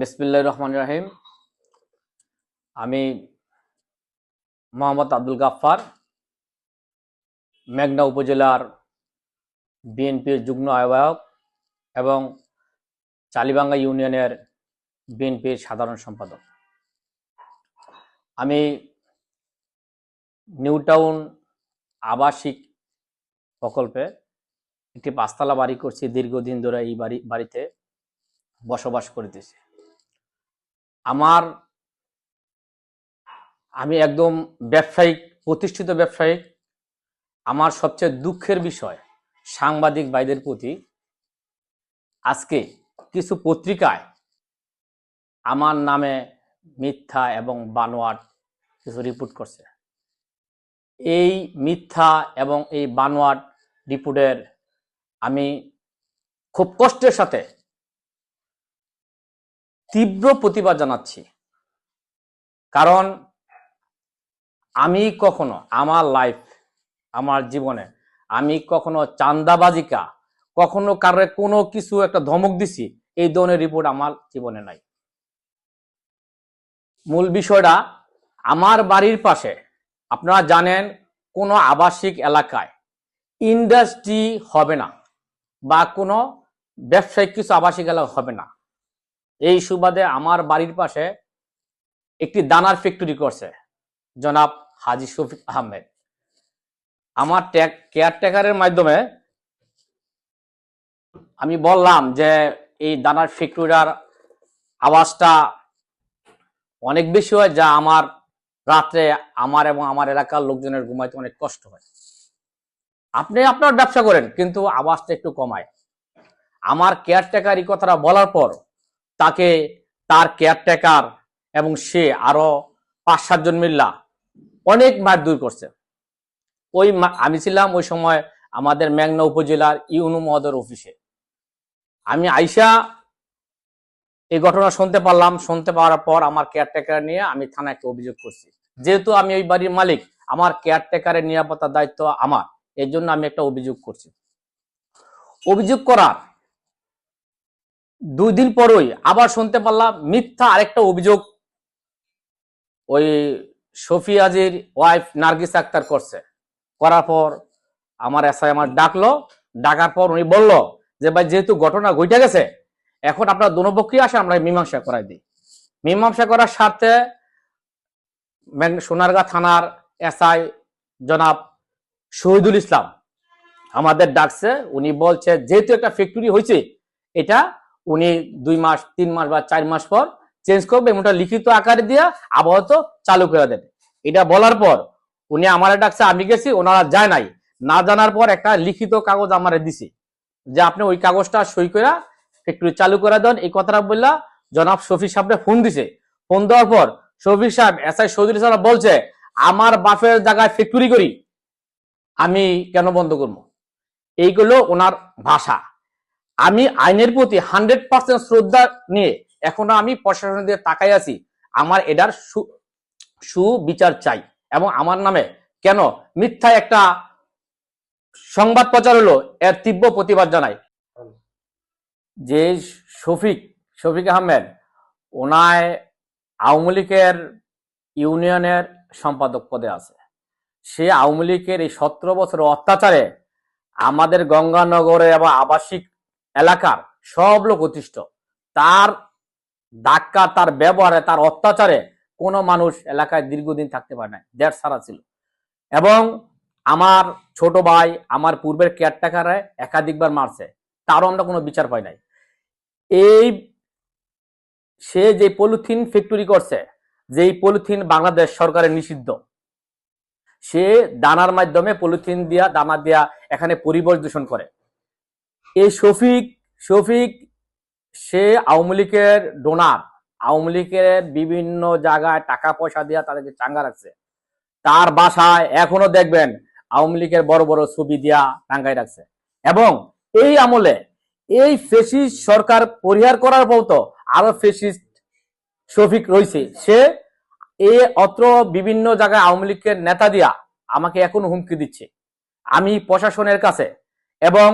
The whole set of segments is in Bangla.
বিসমিল্লাহ রহমান রাহিম। আমি মোহাম্মদ আব্দুল গাফফার, মেঘনা উপজেলার বিএনপির যুগ্ম আহ্বায়ক এবং চালিবাঙ্গা ইউনিয়নের বিএনপির সাধারণ সম্পাদক। আমি নিউ টাউন আবাসিক প্রকল্পে একটি পাঁচতলা বাড়ি করছি, দীর্ঘদিন ধরে এই বাড়ি, বাড়িতে বসবাস করিতেছি। আমার আমি একদম ব্যবসায়িক, প্রতিষ্ঠিত ব্যবসায়িক, আমার সবচেয়ে দুঃখের বিষয় সাংবাদিক ভাইদের প্রতি আজকে কিছু পত্রিকায় আমার নামে মিথ্যা এবং বানোয়াট কিছু রিপোর্ট করছে। এই মিথ্যা এবং এই বানোয়াট রিপোর্টের আমি খুব কষ্টের সাথে তীব্র প্রতিবাদ জানাচ্ছি। কারণ আমি কখনো আমার লাইফ আমার জীবনে আমি কখনো চান্দাবাজিকা কখনো কারও কোনো কিছু একটা ধমক দিছি, এই ধরনের রিপোর্ট আমার জীবনে নাই। মূল বিষয়টা, আমার বাড়ির পাশে, আপনারা জানেন, কোনো আবাসিক এলাকায় ইন্ডাস্ট্রি হবে না বা কোনো ব্যবসায়িক কিছু আবাসিক এলাকা হবে না। এই সুবাদে আমার বাড়ির পাশে একটি দানার ফ্যাক্টরি করছে, জনাব হাজি শফিক আহমেদ। আমার কেয়ারটেকারের মাধ্যমে আমি বললাম যে এই দানার ফ্যাক্টরির আওয়াজটা অনেক বেশি হয়, যা আমার রাত্রে আমার এবং আমার এলাকার লোকজনের ঘুমাইতে অনেক কষ্ট হয়। আপনি আপনার ব্যবসা করেন, কিন্তু আওয়াজটা একটু কমায়। আমার কেয়ারটেকার এই কথাটা বলার পর তাকে তার কেয়ারটেকার এবং সে আরও পাঁচ সাতজন মিল্লা অনেক মার দূর করছে। ওই আমি ছিলাম ওই সময় আমাদের মেঘনা উপজেলার ইউনু মহোদর অফিসে আমি আইসা এই ঘটনা শুনতে পারলাম, শুনতে পাওয়ার পর আমার কেয়ারটেকার নিয়ে আমি থানায় অভিযোগ করছি। যেহেতু আমি ওই বাড়ির মালিক, আমার কেয়ারটেকারের নিরাপত্তার দায়িত্ব আমার, এর জন্য আমি একটা অভিযোগ করছি। অভিযোগ করার দুই দিন পরই আবার শুনতে পারলাম মিথ্যা আরেকটা অভিযোগ ওই শফিয়াজির ওয়াইফ নার্গিস আক্তার করছে। করার পর আমার এসআই আমার ডাকলো, ডাকার পর উনি বলল যে, ভাই, যেহেতু ঘটনা ঘটে গেছে, এখন আপনার দুপক্ষই আসে আমরা মীমাংসা করাই দিই। মীমাংসা করার স্বার্থে সোনারগাঁ থানার এসআই জনাব শহীদুল ইসলাম আমাদের ডাকছে। উনি বলছে, যেহেতু একটা ফ্যাক্টরি হয়েছে, এটা উনি দুই মাস, তিন মাস বা চার মাস পর চেঞ্জ করবে এবং লিখিত আকারে দিয়ে আবহাওয়া চালু করে দেবে। এটা বলার পর উনি আমার ডাকছে আমি গেছি, ওনারা যায় নাই। না জানার পর একটা লিখিত কাগজ আমার দিছে যে আপনি ওই কাগজটা সই করে একটু চালু করে দেন। এই কথাটা বললা জনাব শফি সাহেব ফোন দিছে। ফোন দেওয়ার পর শফি সাহেব, এস আই সৌদুল সাহেব বলছে, আমার বাপের জায়গায় ফ্যাক্টরি করি, আমি কেন বন্ধ করব? এইগুলো ওনার ভাষা। আমি আইনের প্রতি হান্ড্রেড পার্সেন্ট শ্রদ্ধা নিয়ে এখনও আমি প্রশাসনের দিকে তাকাই আছি। আমার এটার সুবিচার চাই এবং আমার নামে কেন মিথ্যা একটা সংবাদ প্রচার হলো এর তীব্র প্রতিবাদ জানাই। যে শফিক শফিক আহমেদ, ওনায় আওয়ামী লীগের ইউনিয়নের সম্পাদক পদে আছে। সে আওয়ামী লীগের এই সতেরো বছর অত্যাচারে আমাদের গঙ্গানগরে এবং আবাসিক এলাকার সব লোক অতিষ্ঠ। তার ধাক্কা, তার ব্যবহারে, তার অত্যাচারে কোনো মানুষ এলাকায় দীর্ঘদিন থাকতে পারে না দেড় সারা ছিল। এবং আমার ছোট ভাই আমার পূর্বের কেয়ারটেকারে একাধিকবার মারছে, তারও আমরা কোনো বিচার পাই নাই। এই সে যে পলিথিন ফ্যাক্টরি করছে, যেই পলিথিন বাংলাদেশ সরকারের নিষিদ্ধ, সে দানার মাধ্যমে পলিথিন দিয়া, দানা দিয়া এখানে পরিবেশ দূষণ করে। এই শফিক শফিক, সে আওয়ামী লীগের ডোনার আওয়ামী লীগের বিভিন্ন জায়গায় টাকা পয়সা দিয়া তাদেরকে চাঙ্গা রাখছে। তার বাসায় এখনও দেখবেন আওয়ামী লীগের বড় বড় ছবি দিয়া টাঙ্গাই রাখছে। এবং এই আমলে এই ফেসিস্ট সরকার পরিহার করার পর তো আরও ফেসিস্ট শফিক রয়েছে। সে এ অত্র বিভিন্ন জায়গায় আওয়ামী লীগের নেতা দিয়া আমাকে এখন হুমকি দিচ্ছে। আমি প্রশাসনের কাছে এবং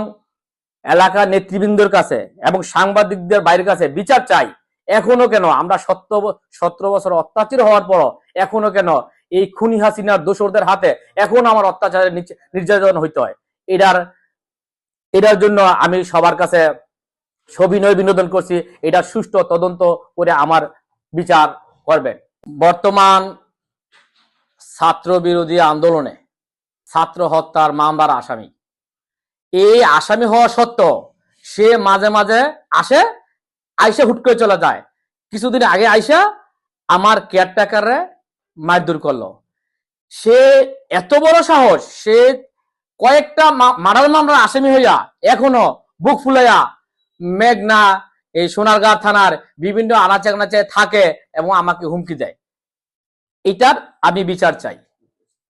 এলাকার নেতৃবৃন্দর কাছে এবং সাংবাদিকদের বাইরের কাছে বিচার চাই। এখনও কেন? আমরা সত্তর সতেরো বছর অত্যাচার হওয়ার পর এখনও কেন এই খুনি হাসিনার দোসরদের হাতে এখন আমার অত্যাচারের নির্যাতন হইতে হয়? এটার এটার জন্য আমি সবার কাছে সবিনয় বিনোদন করছি। এটা সুষ্ঠু তদন্ত করে আমার বিচার করবেন বর্তমান ছাত্র বিরোধী আন্দোলনে ছাত্র হত্যার মামলার আসামি। এই আসামি হওয়া সত্ত্বেও সে মাঝে মাঝে আসে, আইসা হুট করে চলে যায়। কিছুদিন আগে আইসা আমার কেয়ারটেকারে মারধর করল। সে এত বড় সাহস, সে কয়েকটা মারার মামলার আসামি হইয়া এখনও বুক ফুলাইয়া মেঘনা, এই সোনারগাঁ থানার বিভিন্ন আনাচে আনাচে থাকে এবং আমাকে হুমকি দেয়। এটার আমি বিচার চাই।